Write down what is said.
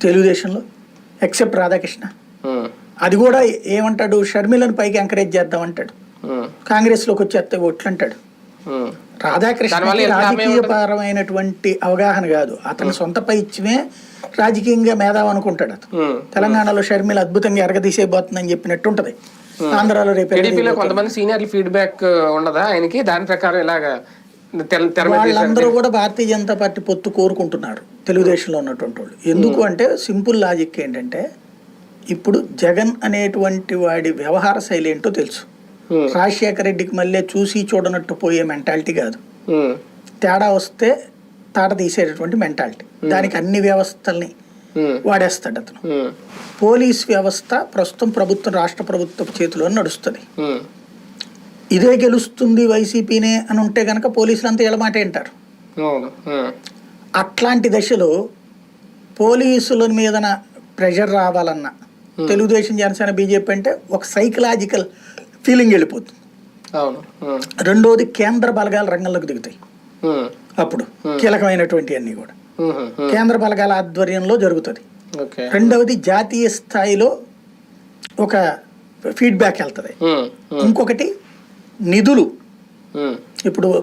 తెలుగుదేశంలో ఎక్సెప్ట్ రాధాకృష్ణ. ఉమ్, అది కూడా ఏమంటాడు షర్మిలను పైకి ఎంకరేజ్ చేద్దాం అంటాడు ఉమ్, కాంగ్రెస్లోకి వచ్చేస్తే ఓట్లు అంటాడు రాధాకృష్ణ? రాజకీయపరమైనటువంటి అవగాహన కాదు. అతని సొంత పైచ్యమే రాజకీయంగా మేధావి అనుకుంటాడు అతను. తెలంగాణలో షర్మిల అద్భుతంగా ఎరగదీసేయబోతుందని చెప్పినట్టు ఉంటది ఆంధ్రాలో రేపు. కొంతమంది సీనియర్లు ఫీడ్బ్యాక్ ఉండదా ఆయనకి? దాని ప్రకారం ఇలాగా వాళ్ళందరూ. కూడా భారతీయ జనతా పార్టీ పొత్తు కోరుకుంటున్నారు తెలుగుదేశంలో ఉన్నటువంటి వాళ్ళు. ఎందుకు అంటే సింపుల్ లాజిక్ ఏంటంటే ఇప్పుడు జగన్ అనేటువంటి వాడి వ్యవహార శైలి ఏంటో తెలుసు. రాజశేఖర రెడ్డికి మళ్ళీ చూసి చూడనట్టు పోయే మెంటాలిటీ కాదు. తేడా వస్తే తాట తీసేటటువంటి మెంటాలిటీ. దానికి అన్ని వ్యవస్థల్ని వాడేస్తాడు అతను. పోలీస్ వ్యవస్థ ప్రస్తుతం ప్రభుత్వం రాష్ట్ర ప్రభుత్వ చేతిలో నడుస్తుంది. ఇదే గెలుస్తుంది వైసీపీనే అని ఉంటే గనక పోలీసులు అంతా వింటారు అవును. ఉమ్, అట్లాంటి దశలో పోలీసుల మీదన ప్రెషర్ రావాలన్న తెలుగుదేశం జనసేన బీజేపీ అంటే ఒక సైకలాజికల్ ఫీలింగ్ వెళ్ళిపోతుంది. రెండోది కేంద్ర బలగాల రంగంలోకి దిగుతాయి. అప్పుడు కీలకమైనటువంటి అన్ని కూడా. కేంద్ర బలగాల ఆధ్వర్యంలో జరుగుతుంది. రెండవది జాతీయ స్థాయిలో ఒక ఫీడ్బ్యాక్ వెళ్తుంది. ఇంకొకటి నిధులు. ఇప్పుడు